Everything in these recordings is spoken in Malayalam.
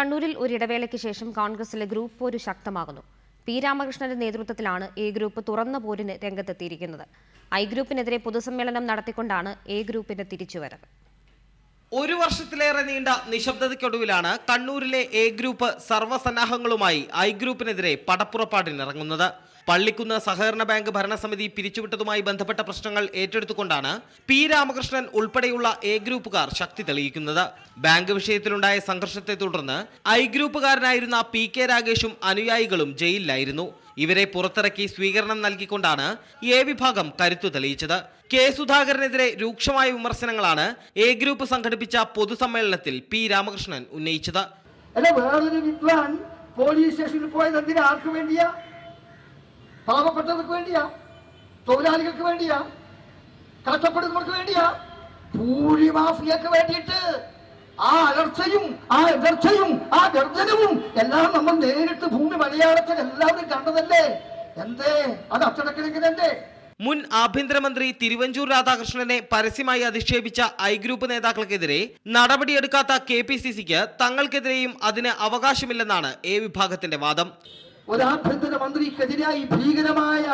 കണ്ണൂരിൽ ഒരിടവേളയ്ക്ക് ശേഷം കോൺഗ്രസിലെ ഗ്രൂപ്പ് പോര് ശക്തമാകുന്നു. പി. രാമകൃഷ്ണന്റെ നേതൃത്വത്തിലാണ് എ ഗ്രൂപ്പ് തുറന്ന പോരിന് രംഗത്തെത്തിയിരിക്കുന്നത്. ഐ ഗ്രൂപ്പിനെതിരെ പൊതുസമ്മേളനം നടത്തിക്കൊണ്ടാണ് എ ഗ്രൂപ്പിന്റെ തിരിച്ചുവരവ്. ഒരു വർഷത്തിലേറെ നീണ്ട നിശബ്ദതയ്ക്കൊടുവിലാണ് കണ്ണൂരിലെ എ ഗ്രൂപ്പ് സർവസന്നാഹങ്ങളുമായി ഐ ഗ്രൂപ്പിനെതിരെ പടപ്പുറപ്പാടിനിറങ്ങുന്നത് പള്ളിക്കുന്ന് സഹകരണ ബാങ്ക് ഭരണസമിതി പിരിച്ചുവിട്ടതുമായി ബന്ധപ്പെട്ട പ്രശ്നങ്ങൾ ഏറ്റെടുത്തുകൊണ്ടാണ് പി രാമകൃഷ്ണൻ ഉൾപ്പെടെയുള്ള എ ഗ്രൂപ്പുകാർ ശക്തി തെളിയിക്കുന്നത്. ബാങ്ക് വിഷയത്തിലുണ്ടായ സംഘർഷത്തെ തുടർന്ന് ഐ ഗ്രൂപ്പുകാരനായിരുന്ന പി കെ രാഗേഷും അനുയായികളും ജയിലിലായിരുന്നു. ഇവരെ പുറത്തിറക്കി സ്വീകരണം നൽകിക്കൊണ്ടാണ് എ വിഭാഗം കരുത്തു തെളിയിച്ചത്. കെ സുധാകരനെതിരെ രൂക്ഷമായ വിമർശനങ്ങളാണ് എ ഗ്രൂപ്പ് സംഘടിപ്പിച്ച പൊതുസമ്മേളനത്തിൽ പി രാമകൃഷ്ണൻ ഉന്നയിച്ചത്. വേറൊരു പോലീസ് സ്റ്റേഷനിൽ വേണ്ടിയാ? വേണ്ടിയാ? മാഫിയക്ക് ആ അലർച്ചയും ആ എതിർച്ചയും ആ ഗർജനവും എല്ലാം നമ്മൾ നേരിട്ട് ഭൂമി മലയാളത്തിൽ എല്ലാവരും കണ്ടതല്ലേ? എന്തേ? അത് അച്ചടക്കലെങ്കിലെന്തേ മുൻ ആഭ്യന്തരമന്ത്രി തിരുവഞ്ചൂർ രാധാകൃഷ്ണനെ പരസ്യമായി അധിക്ഷേപിച്ച ഐ ഗ്രൂപ്പ് നേതാക്കൾക്കെതിരെ നടപടിയെടുക്കാത്ത കെ പി സി സിക്ക് തങ്ങൾക്കെതിരെയും അതിന് അവകാശമില്ലെന്നാണ് എ വിഭാഗത്തിന്റെ വാദം. ഒരു ആഭ്യന്തരമന്ത്രിക്കെതിരായി ഭീകരമായ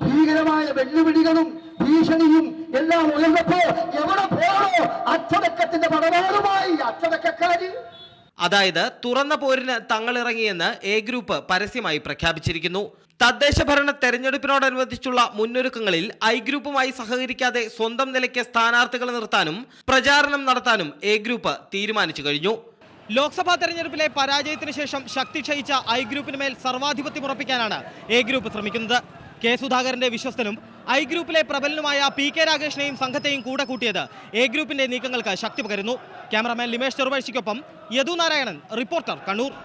ഭീകരമായ വെല്ലുവിളികളും ഭീഷണിയും എല്ലാം ഉയർന്നപ്പോ എവിടെ പോകണോ അച്ചടക്കത്തിന്റെ പടവാറുമായി അച്ചടക്കക്കാര് അതായത് തുറന്ന പോരിന് തങ്ങളിറങ്ങിയെന്ന് എ ഗ്രൂപ്പ് പരസ്യമായി പ്രഖ്യാപിച്ചിരിക്കുന്നു. തദ്ദേശ ഭരണ തെരഞ്ഞെടുപ്പിനോടനുബന്ധിച്ചുള്ള മുന്നൊരുക്കങ്ങളിൽ ഐ ഗ്രൂപ്പുമായി സഹകരിക്കാതെ സ്വന്തം നിലയ്ക്ക് സ്ഥാനാർത്ഥികളെ നിർത്താനും പ്രചാരണം നടത്താനും എ ഗ്രൂപ്പ് തീരുമാനിച്ചു കഴിഞ്ഞു. ലോക്സഭാ തെരഞ്ഞെടുപ്പിലെ പരാജയത്തിന് ശേഷം ശക്തി ക്ഷയിച്ച ഐ ഗ്രൂപ്പിന് മേൽ സർവാധിപത്യം ഉറപ്പിക്കാനാണ് എ ഗ്രൂപ്പ് ശ്രമിക്കുന്നത്. കെ സുധാകരന്റെ വിശ്വസ്തനും ഐ ഗ്രൂപ്പിലെ പ്രബലനുമായ പി കെ രാഗേഷിനെയും സംഘത്തെയും കൂടെ കൂട്ടിയത് എ ഗ്രൂപ്പിന്റെ നീക്കങ്ങൾക്ക് ശക്തി പകരുന്നു. ക്യാമറാമാൻ ലിമേഷ് ചെറുപഴിക്കൊപ്പം യദുനാരായണൻ റിപ്പോർട്ടർ കണ്ണൂർ.